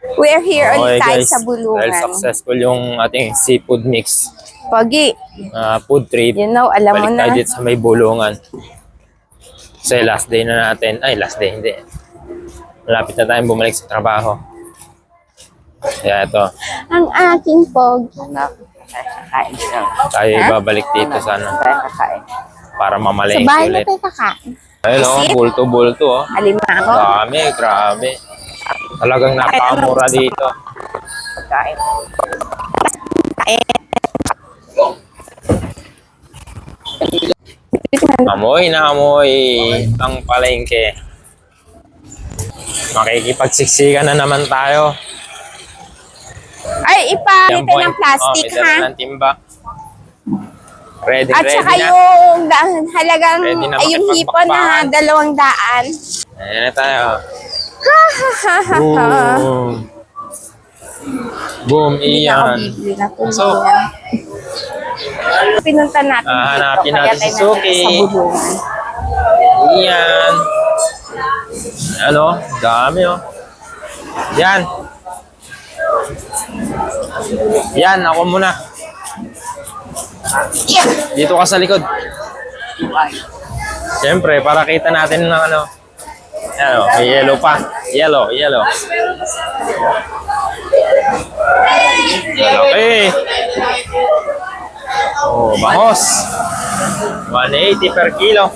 We're here Okay, ulit tayo guys. sa Dahil Bulungan. successful yung ating seafood mix Pogi, ah, food trip. you know, alam mo Balik na. tayo dito sa may bulungan. Kasi last day na natin. Ay, last day, hindi. Malapit na tayong bumalik sa trabaho. Kaya ito, Ang aking Pogi. Kakain tayo Ha? babalik dito sa Tayo kakain. para Sa mamalengke bahay na ulit. tayo kakain. Ayun oh, Visit? bulto-bulto oh. Alimango. Dami, grabe. Talagang napakamura dito. Pagkain. Kain. Amoy na amoy ang palengke. Makikipagsiksikan na naman tayo. Ay, ipamit po, ng plastic, oh, ha? ng timba. Ready, At ready saka na. yung halagang, ay, yung hipon na dalawang daan. Ayan na tayo. Boom. Boom, Hindi na ako iyan. bibili na tuloy So. Pinunta natin Ah, hanapin natin si tayo nandito Suki. Sa bulungan. Iyan. Ano? Dami oh. Yan. Yan, ako muna. Dito ka sa likod. Siyempre, para kita natin ng ano. Yan oh, may yellow pa. Yellow, yellow. Malaki. Oh, bangos. 180 per kilo.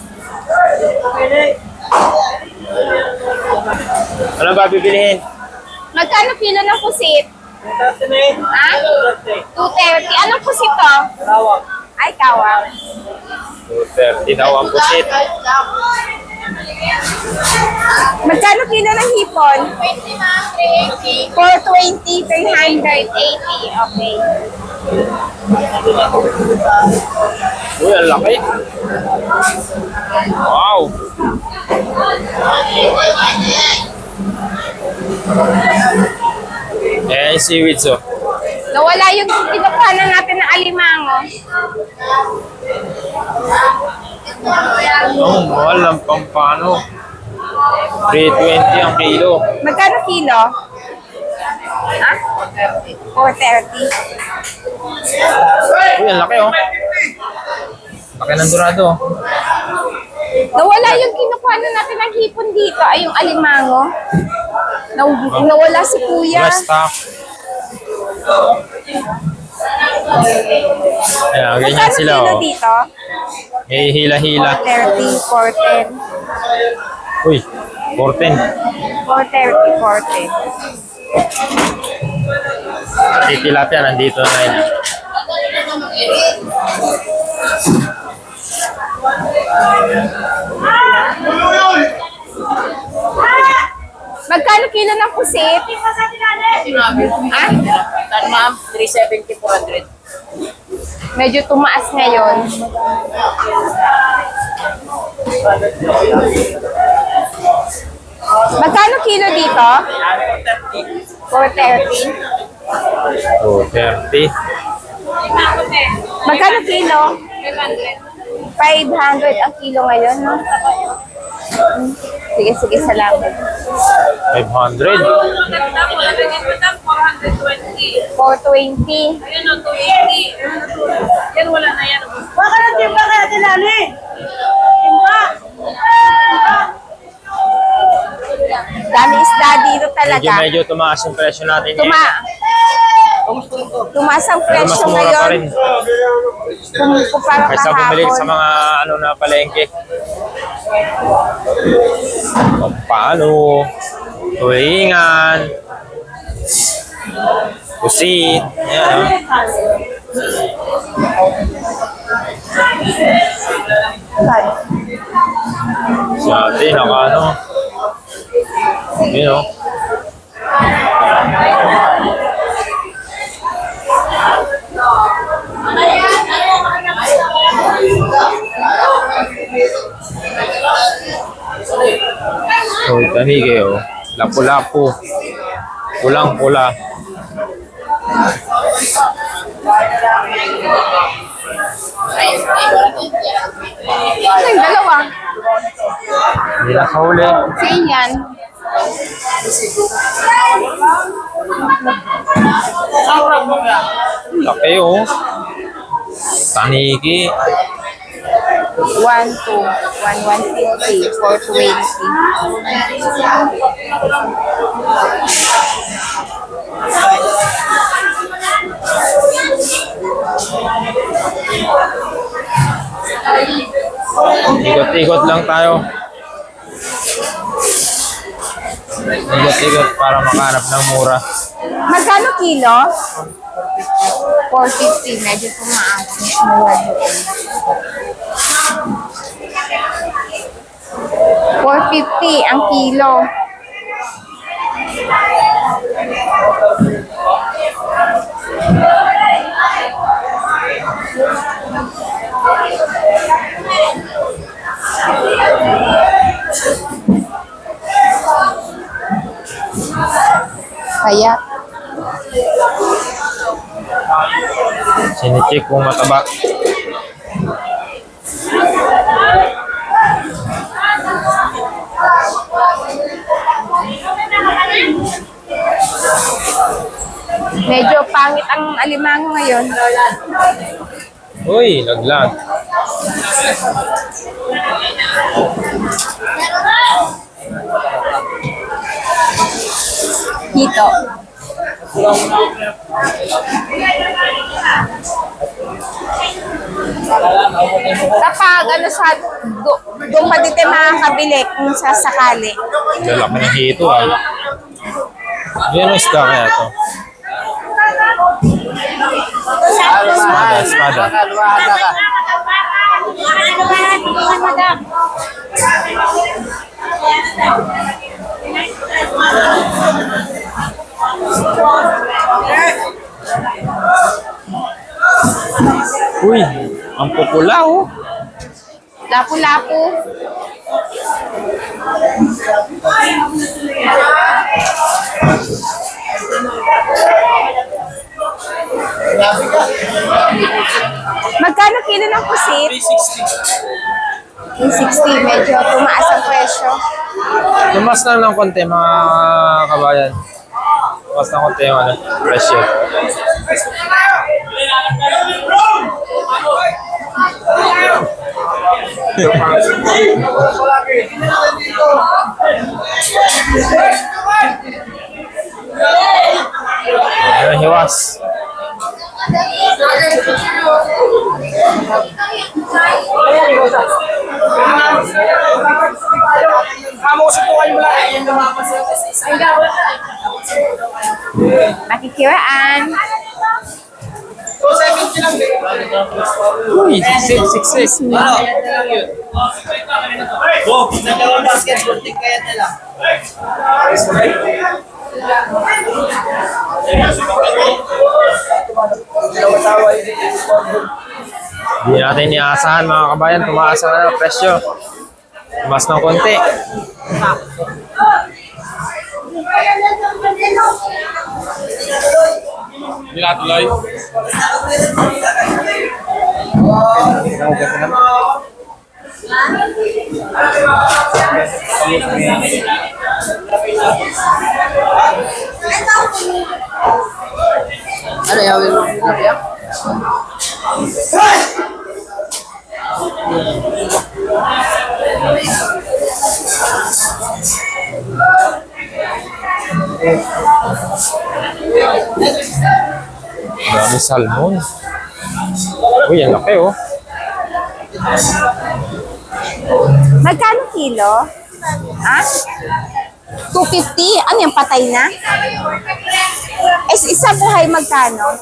Ano ba bibilihin? Magkano kilo ng pusit? Ha? 230. Anong pusit to? Ay, kawang. 230 daw ang pusit. Magkano kilo ng hipon? 420, 380. Okay. Uy, ang laki. Wow. Eh, seaweeds oh. Nawala yung pinukuhanan natin ng alimango. Oh, mahal ang pampano. 320 ang kilo. Magkano kilo? Ha? 430. Uy, ang laki oh. Laki ng dorado oh. Nawala yung kinukuhanan natin ng hipon dito. Ay, yung alimango. Naw- nawala si kuya. Stock. Ayan, ganyan Magkano sila kilo oh. dito? May hila-hila. 430, 410. Uy, 14. 430, 410. Si tilapia nandito na yun. Magkano kilo ng pusit? Ha? Tan ma'am, 370, 400. Medyo tumaas ngayon. Magkano kilo dito? 430. Oh, 30. Magkano kilo? 500 ang kilo ngayon, no? Sige, sige, salamat. 500. 420. 420. Ayun o, 280. Yan, wala na yan. Baka na timba kaya tinali. Timba. Dami isda dito Medyo talaga. medyo tumaas yung presyo natin Tuma tumaas ang Pero presyo rin. ngayon. Kum- Kumpara Kaysa bumili sa mga ano na palengke. Pampano, tulingan, pusit, yan oh. Si ate, naka ano. Yun oh. Oh, tanige oh. Lapu-lapu. Pulang-pula. Ay, dalawa. Hindi nakahuli. Sa yan. Laki oh. Taniki. 1, 2, 1, 150, 420. Ikot-ikot lang tayo. Ikot-ikot para makahanap ng mura. Magkano kilo? 450. Medyo tumaas. Mura doon. 450 ang kilo. Kaya, Sinichik kung mataba. medyo pangit ang alimango ngayon. Uy, laglag. Dito. Kapag ano sa do, doon pa dito makakabili kung sa sakali. Lalaki ng hito ah. Yan ang isda kaya to. Espada, espada. Uy, ang pupula oh. Lapu-lapu. Magkano kilo ng pusit? 360. Medyo tumaas ang presyo. Tumas na ng konti mga kabayan. Tumas na konti yung ano, presyo. Ayan, hiwas. Makikiraan. Uy, 666. Oh, nagkaroon basketball team kaya nila. Hindi natin iaasahan mga kabayan, tumaas ang ano, presyo. Tumaas ng konti. Hindi natuloy. Ano? Dami salmon. Uy. Magkano kilo? Ha? 250? Ano yung patay na? Eh, isa buhay magkano?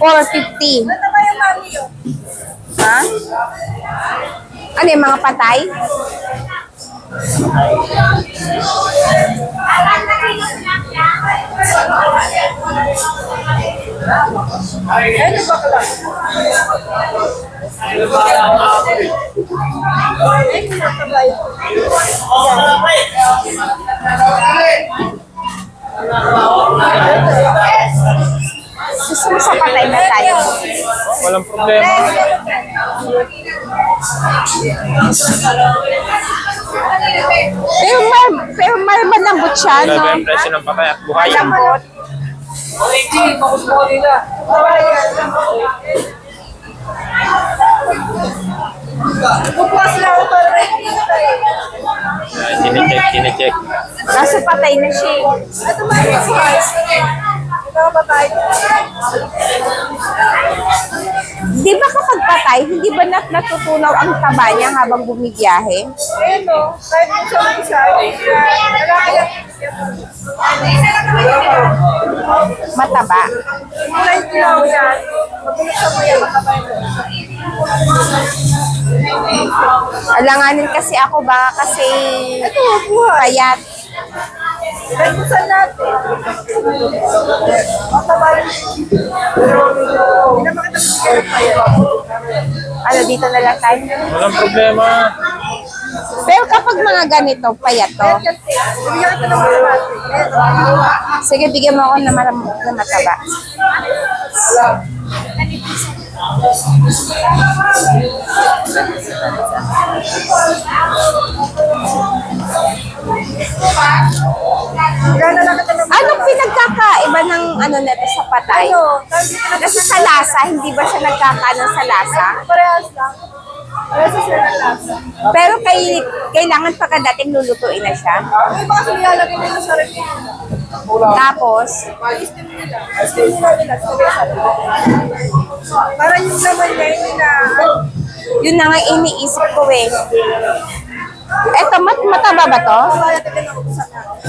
450. Ha? Ano yung mga patay? Gusto mo sa patay na tayo? Walang problema. Pero, mar pero mar malambot siya, no? Grabe ang presyo ng patay at buhay. Malambot. Bukas lang ako para may kita eh. Ayan, Chinecheck, chinecheck. Kaso patay na siya eh. Ito ba yung bukas? Ito ba tayo? Di ba kapag patay, hindi ba nat natutunaw ang taba niya habang bumibiyahe? Ayun o, kahit kung sa mga isa, nagkakalat. Mataba. Kulay dilaw yan. Mabilis sa maya makabay mo. Alanganin kasi ako baka kasi. Kahit kung saan natin. Makabay. Hindi na makita bigyan ng kaya. Ano, dito na lang tayo. Walang problema. Pero kapag mga ganito, payat to. Sige, bigyan mo ako na, maram, na mataba. Bigyan na Anong pinagkakaiba ng ano neto sa patay? Ano, Kasi sa lasa, hindi ba siya nagkakaano sa lasa? Parehas lang. Parehas sa siya ng lasa. Pero kay, kailangan pagkadating lulutuin na siya. Yung iba kasi nilalagay nila sa review. Tapos, Steam nila. Steam nila nila. Sabay sa Para yung naman niya, hindi na, yun na nga iniisip ko eh. Eto, mat mataba ba to?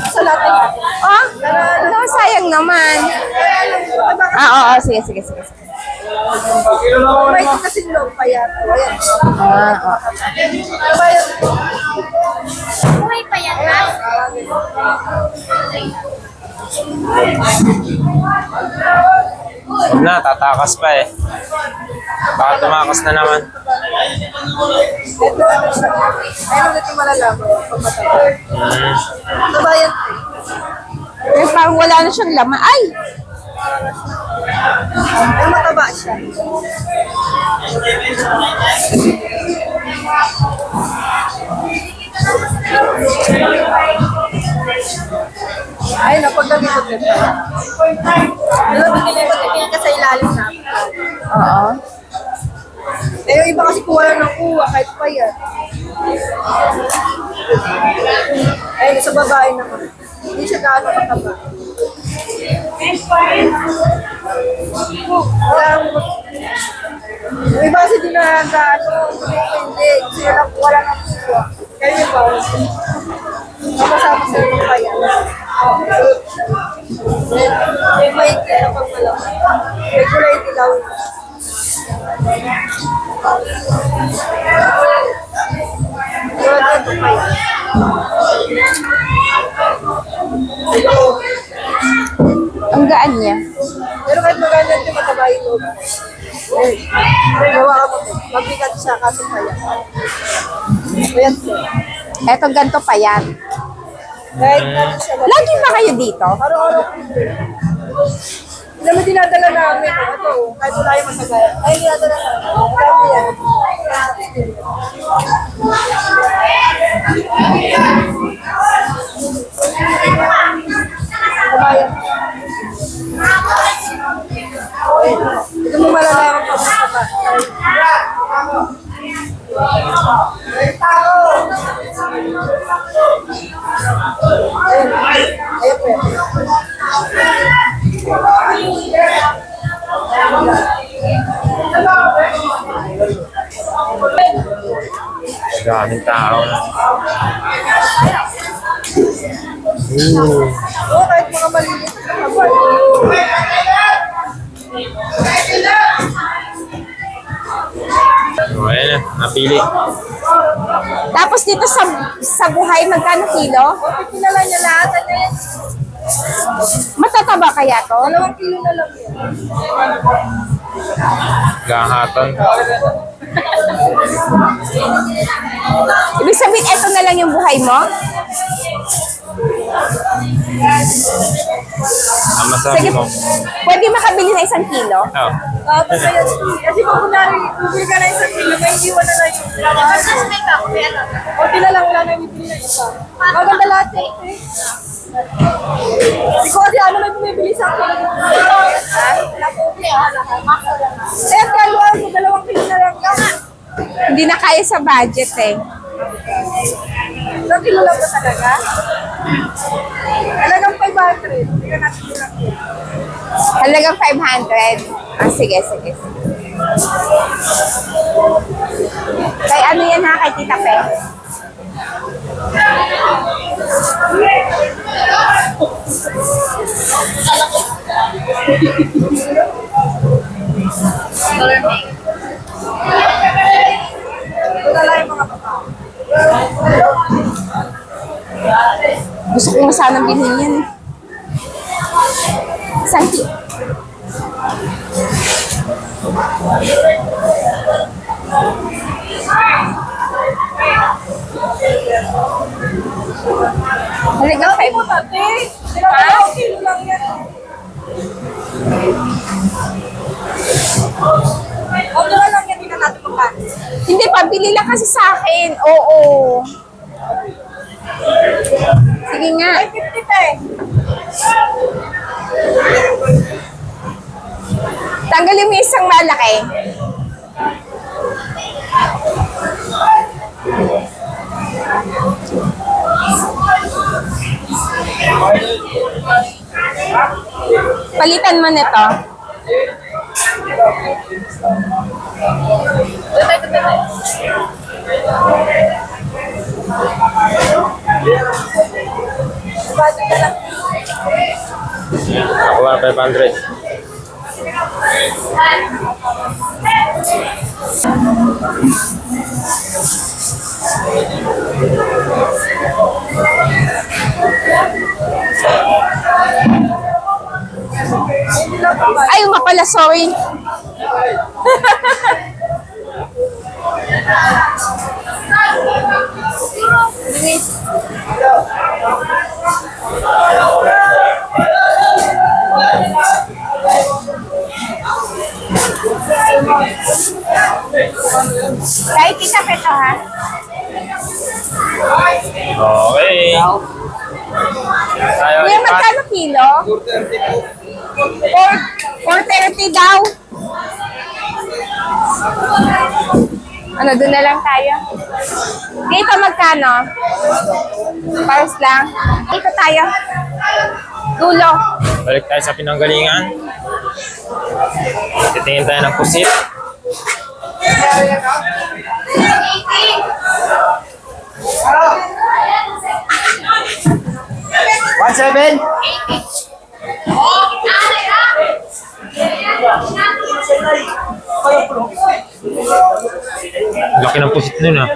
Sa lahat. Ah, no, sayang naman. Ah, oo, oo, sige, sige, sige. sige. may kasi loob pa yan. Ayan. Ah, oo. Buhay pa yan, ha? Huwag na, tatakas pa eh. Baka tumakas na naman. Ayun ulit yung malalaman. Hmm. Diba yan? Eh, parang wala na siyang laman. Ay! Ay, mataba siya. Ay, napag nalipot din tayo. Alam mo, nilipot ka sa ilalim na. Oo. Eh, yung iba kasi kuha lang ng kuha, kahit pa yan. Ay, sa babae naman. Hindi siya gaano kataba. Mo. Yung iba kasi di na gaano, hindi, hindi. Kasi wala, wala ng kuha. Kaya yung iba, Kapasama sa ibang kaya. May may kaya pag malaman. May kulay dilaw. Kaya. Ang gaan niya. Pero kahit maganda din mataba yung loob. Gawa ka mo. Mabigat siya kaso kaya. Kaya siya. Eto, ganito pa yan. Kahit ano siya. Lagi ba kayo dito? Araw-araw. Alam mo, dinadala namin. Ito, kahit wala yung masagaya. Ay, dinadala namin. Dami yan. Daming tao na. Oo, kahit mga maliliit. So, ayan na, napili. Tapos dito sa sa buhay, magkano kilo? Pinala niya lahat. Ano yan? Matataba kaya to? Dalawang kilo na lang yun. Gahaton. Ibig sabihin, eto na lang yung buhay mo? Ang masabi Sige, mo. pwede makabili na isang kilo? Oh. Tapos kaya, kasi kung kunwari, bumili ka na isang kilo, may iwan na lang yung Mas may ka, kuya na. O, tila lang, wala na yung bibili na isa. Maganda lahat eh. Hindi ko kasi ano may bumibili sa akin. Eh, dalawa, dalawang kilo na lang. Hindi na kaya sa budget eh. Ilang kilo lang ba talaga? Talagang 500. Hindi ka natin lang yun. Halagang 500. Ah, sige, sige, sige. Kay ano yan ha, kay Tita Pe? Gusto ko nga sanang bilhin yan. Saan ki- 500. Ate, ilang kilo lang yan. Hindi na natin magkano. Hindi, pabili lang kasi sa akin. Oo. Sige nga. Ay, 50 tayo. Tanggalin mo isang malaki. Palitan mo nito. Nakuha 500. Ay, yung nga pala, sorry. Kahit kita peto ha. Okay. Tayo Kuya, magkano kilo? 4, 430 daw. Ano, doon na lang tayo. Dito magkano? Pares lang. Dito tayo. Dulo. Balik tayo sa pinanggalingan. Titingin tayo ng pusit. One seven? Laki ng pusit nun ah.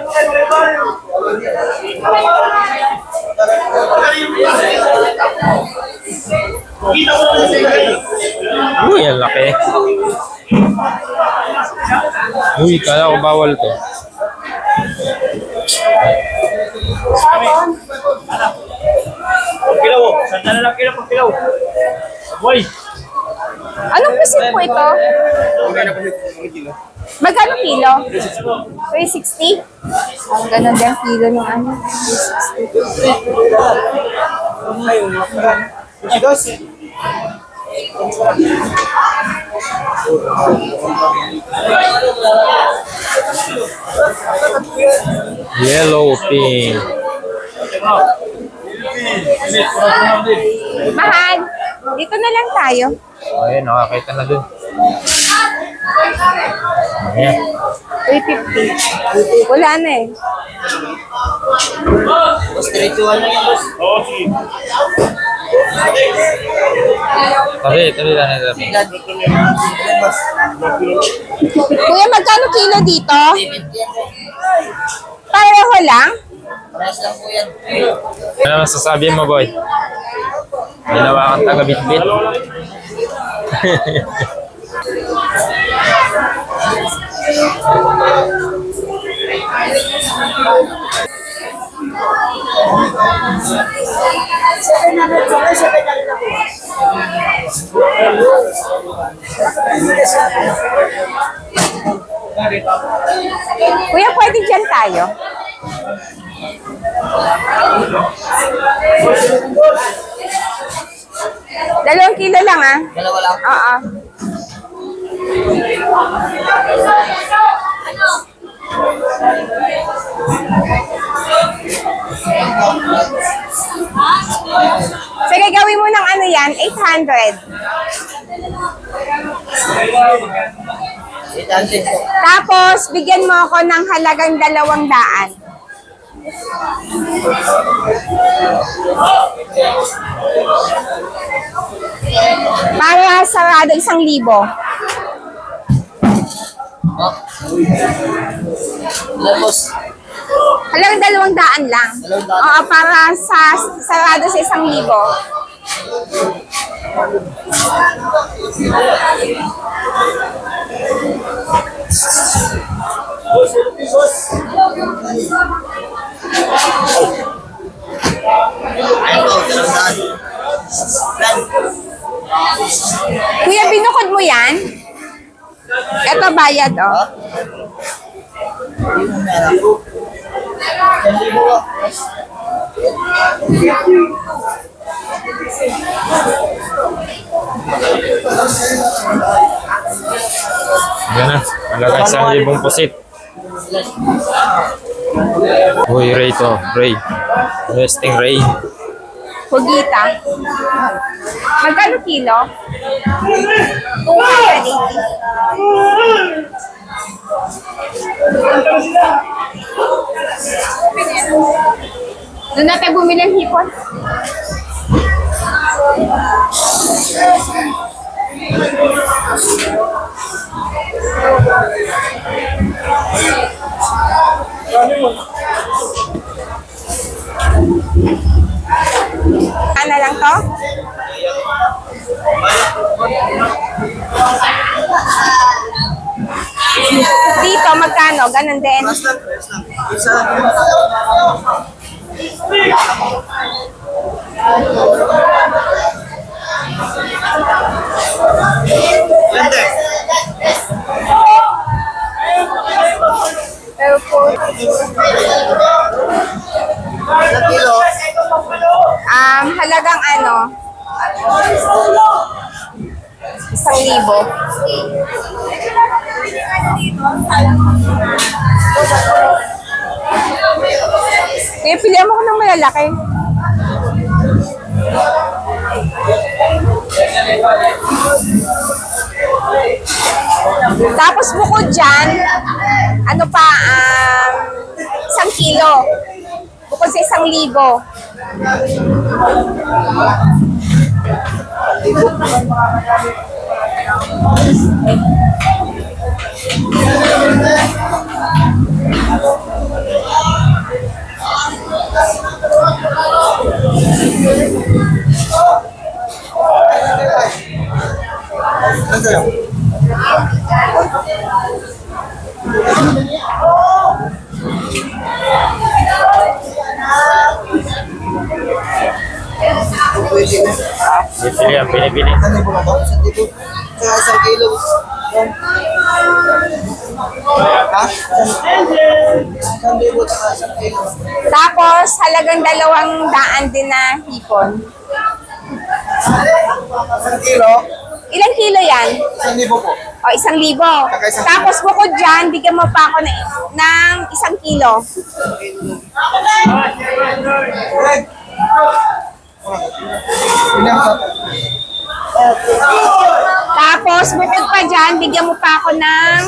Uy, ang laki. Uy, kala ko bawal to. Kilaw, saan na lang kilaw pag kilaw? Boy! Anong pusit po ito? Magkano kilo? 360? Ang ganun din kilo ng ano. 360. Yellow pink. Mahal. Dito na lang tayo. Ayun, nakakita na dun. Ayan. 350. Wala na eh. To one lang yan, boss. Oo, sige. Tabi, tabi lang na tabi. Boss. Kuya, magkano kilo dito? Pareho lang? Parehas lang po yan. Ano masasabi mo, boy? Ginawa kang taga-bitbit. Kuya, pwede dyan tayo. Dalawang kilo lang ah. Dalawa lang. Oo. Sige, gawin mo ng ano yan, 800. 800 po. Tapos, bigyan mo ako ng halagang dalawang daan. Para sarado isang libo. Oh. Ilan boss? Halagang dalawang daan lang. Dalawang daan. Oo, para sa sarado sa isang libo. Ayun po, dalawang daan. Kuya, binukod mo yan? Ito bayad, oh. Yan na. Halaga isang libong pusit. Uy, Ray to. Ray. Resting Ray. Hugita. Magkano kilo? 280. Doon natin bumili ng hipon. Ano magkano? Ganon din. Last lang, last lang. Isa. Ganda. Pero po, kilo? um, halagang ano? Isang libo. Kaya pilihan mo ko ng malalaki. Tapos bukod dyan, ano pa, um, isang kilo. Bukod sa isang libo. Ganda lang. Pwede na. Bibili yan, binibili. Ano po ba? Isang libo? Kaya isang kilo. Isang isang. Tapos, halagang dalawang daan din na hipon. Isang kilo? Ilang kilo yan? Isang libo po. O, isang libo. Tapos, bukod dyan, bigyan mo pa ako na, ng isang kilo. Greg! Pa? Tapos, bukod pa dyan, bigyan mo pa ako ng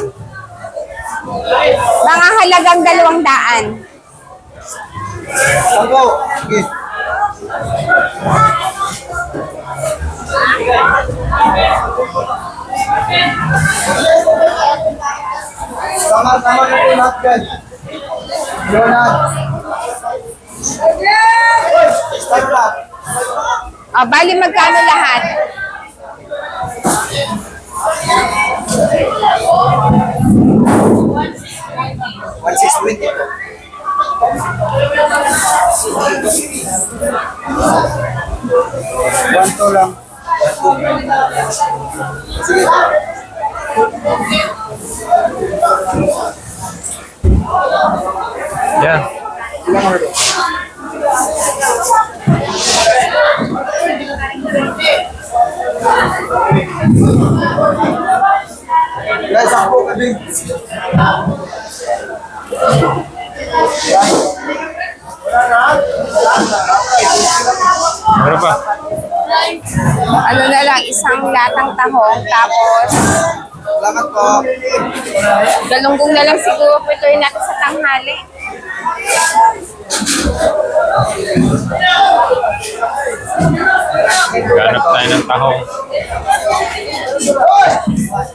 mga halagang dalawang daan. Sampo. Sige. Tama, tama na po. Start up. O, bali magkano lahat? One six twenty. One two lang. Sige. Yan. Ilang order? Guys, ako kami. Ano pa? Ano na lang, isang latang tahong, tapos Salamat po. galunggong na lang siguro prepare natin sa tanghali. Ganap tayo ng tahong.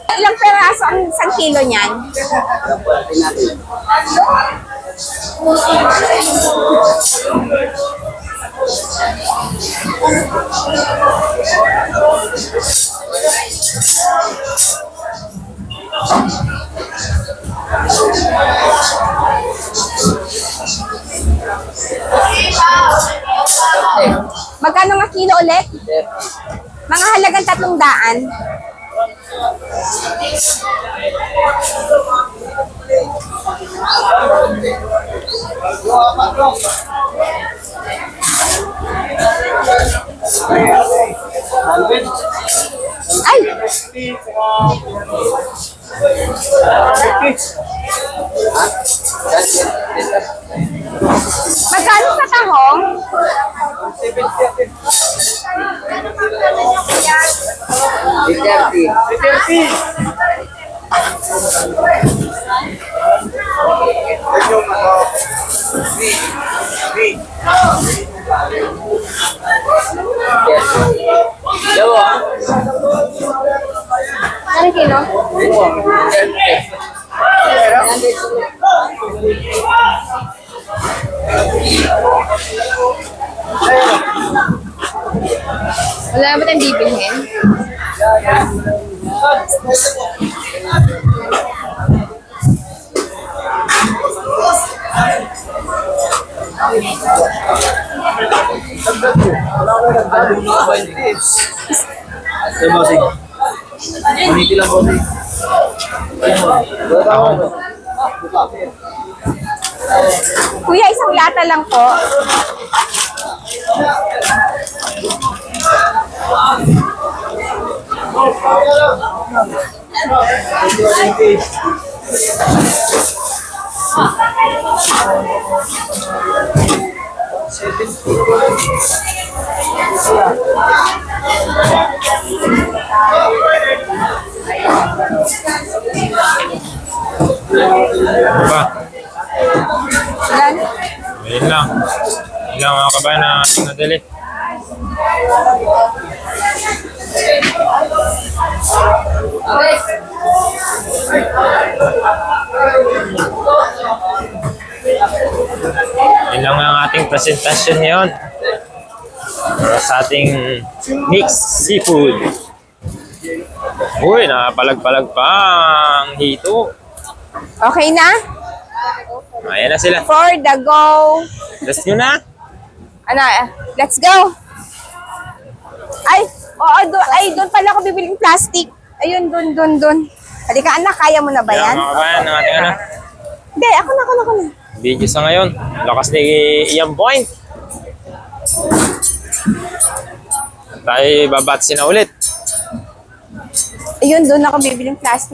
Ilang peraso ang isang kilo niyan? Magkano nga kilo ulit? Mga halagang tatlong daan. Ay! Magkano sa tahong? Ano kilo? Wala ba tayong bibilhin? Hey, bossing. Maniti lang, bossing. Tahong. Kuya, isang lata lang po. Ano pa? Ilan? Ayun lang. Ayun lang mga kabayan na ating nadali. Yun lang ang ating presentasyon ngayon. Para sa ating mixed seafood. Uy, nakapalag-palag pa ang hito. Okay na? Ayan na sila. For the go. Let's go na. Ano, eh, let's go. Ay, oo, do, ay, doon pala ako bibiling plastic. Ayun, doon, doon, doon. Halika anak, kaya mo na ba Ayan yan? mga kabayan ng ating ano. Hindi, ako na, ako na, ako na. Video sa ngayon. Lakas ni Ian Point. Tayo babatsin na ulit. Ayun, doon ako bibiling plastic.